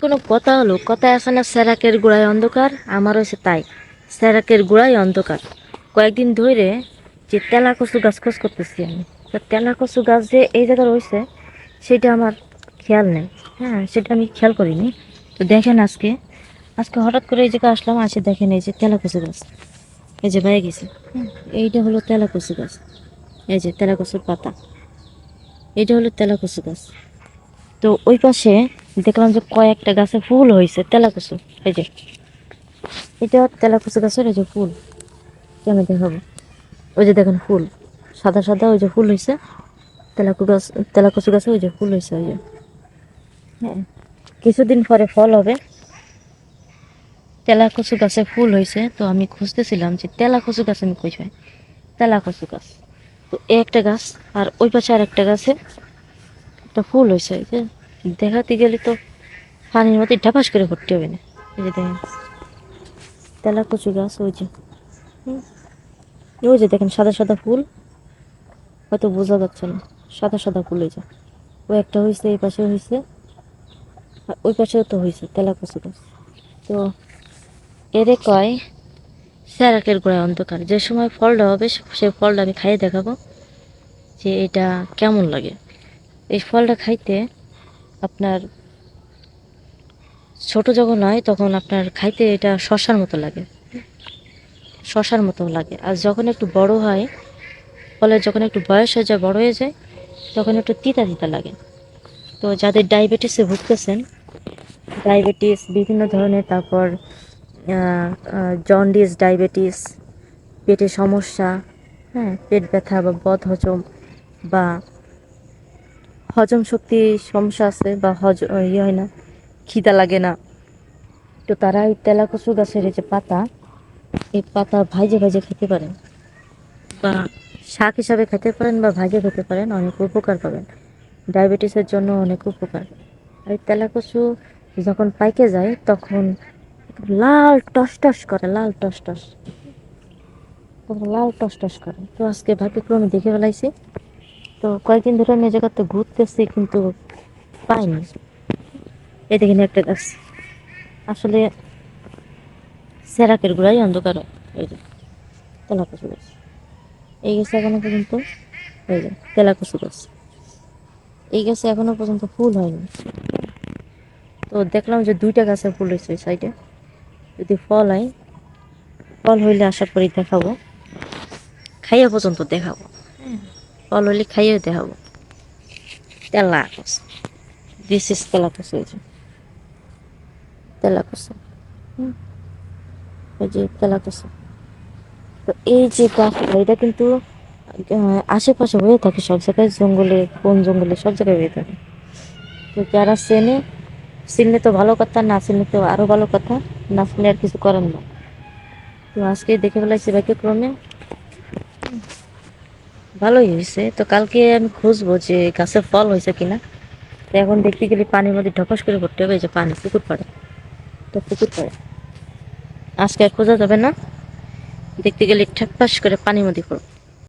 কোনো কথা হলো? কথায় আছে না স্যারাকের গোড়ায় অন্ধকার আমার হয়েছে তাই। স্যারাকের গোড়ায় অন্ধকার। কয়েকদিন ধরে যে তেলা কচু গাছ খোঁজ করতেছি আমি। তো তেলা কচু গাছ যে এই জায়গায় রয়েছে সেটা আমার খেয়াল নেই। হ্যাঁ সেটা আমি খেয়াল করিনি। তো দেখেন আজকে আজকে হঠাৎ করে এই জায়গায় আসলাম আসে দেখেন এই যে তেলা কচু গাছ। এই যে বাইরে গেছে। হ্যাঁ, এইটা হলো তেলা কচু গাছ। এই যে তেলা কচুর পাতা। এইটা হলো তেলা কচু গাছ। তো ওই পাশে দেখলাম যে কয়েকটা গাছে ফুল হয়েছে, তেলাকুচু। এই যে এটা তেলাকুচু গাছের এই যে ফুল। কি আমি দেখাবো? ওই যে দেখেন ফুল। সাদা সাদা ওই যে ফুল হয়েছে। তেলাকু গাছ, তেলাকুচু গাছে ওই যে ফুল হয়েছে, ওই যে। হ্যাঁ কিছুদিন পরে ফল হবে। তেলাকুচু গাছে ফুল হয়েছে, তো আমি খুঁজতেছিলাম যে তেলাকুচু গাছ আমি কই পাই? তেলাকুচু গাছ। তো একটা গাছ, আর ওই পাশে আর একটা গাছে একটা ফুল হয়েছে দেখাতে গেলে তো পানির মধ্যে ঢাপাস করে ভর্তি হবে না। এই যে দেখেন, তেলা কচু গাছ, ওই যে ওই যে দেখেন সাদা সাদা ফুল, হয়তো বোঝা যাচ্ছে না, সাদা সাদা ফুল ওই যে। ওই একটা হয়েছে, এই পাশে হয়েছে ওই পাশেও তো হয়েছে তেলা কচু গাছ। তো এরে কয়, স্যারাকের গোড়ায় অন্ধকার। যে সময় ফলটা হবে, সে- সেই ফলটা আমি খাইয়ে দেখাবো যে এটা কেমন লাগে। এই ফলটা খাইতে আপনার ছোট যখন হয়, তখন আপনার খাইতে এটা শশার মতো লাগে। শশার মতো লাগে। আর যখন একটু বড় হয়, ফলে যখন একটু বয়স হয়ে যায়, বড় হয়ে যায়, তখন একটু তিতা তিতা লাগে। তো যাদের ডায়াবেটিসে ভুগতেছেন, ডায়াবেটিস, বিভিন্ন ধরনের, তারপর জন্ডিস, ডায়াবেটিস, পেটে সমস্যা হ্যাঁ পেট ব্যথা বা বদ হজম বা হজম শক্তি সমস্যা আছে বা হজ ইয়ে হয় না, খিদা লাগে না। তো তারা এই তেলা কচু গাছের যে পাতা, এই পাতা ভাইজে ভাইজে খেতে পারেন বা শাক হিসাবে খেতে পারেন বা ভাজে খেতে পারেন, অনেক উপকার পাবেন। ডায়াবেটিসের জন্য অনেক উপকার। আর তেলা কচু যখন পাইকে যায়, তখন লাল টস টস করে, লাল টস টস লাল টস টস করে। তো আজকে ভাগ্যক্রমে দেখে ফেলাইছি। তো কয়েকদিন ধরে আমি জায়গাতে ঘুরতেছি, কিন্তু পাইনি। এই দেখেন একটা গাছ। আসলে সেরাকের গোড়াই অন্ধকার। এই যে তেলাকুচু গাছ। এই গাছে এখনও পর্যন্ত, এই যে তেলাকুচু গাছ। এই গাছে এখনও পর্যন্ত ফুল হয়নি। তো দেখলাম যে দুইটা গাছে ফুল হয়েছে ওই সাইডে। যদি ফল হয়, ফল হইলে আশা করি দেখাবো। খাইয়া পর্যন্ত দেখাবো। ফল হলে খাইয়ে দেখাবো তেলাকুচ দিস ইজ তেলাকুচ এই যে। তেলাকুচ হুম। এই যে তেলাকুচ তো এই যে গাছটা এটা কিন্তু আশেপাশে হয়ে থাকে সব জায়গায়, জঙ্গলে কোন জঙ্গলে সব জায়গায় হয়ে থাকে। তো যারা চেনে, চিনলে তো ভালো কথা, না চিনলে তো আরও ভালো কথা, না চিনলে আর কিছু করেন না তো আজকে দেখে ফেলাইছি ক্রমে ভালোই হয়েছে তো কালকে আমি খুঁজবো যে গাছের ফল হয়েছে কিনা। তো এখন দেখতে গেলে পানির মধ্যে ঢপাস করে ভরতে হবে যে পানি, পুকুর পাড়ে। তো পুকুর পাড়ে। আজকে আর খোঁজা যাবে না। দেখতে গেলে ঠাপাস করে পানির মধ্যে পড়ব।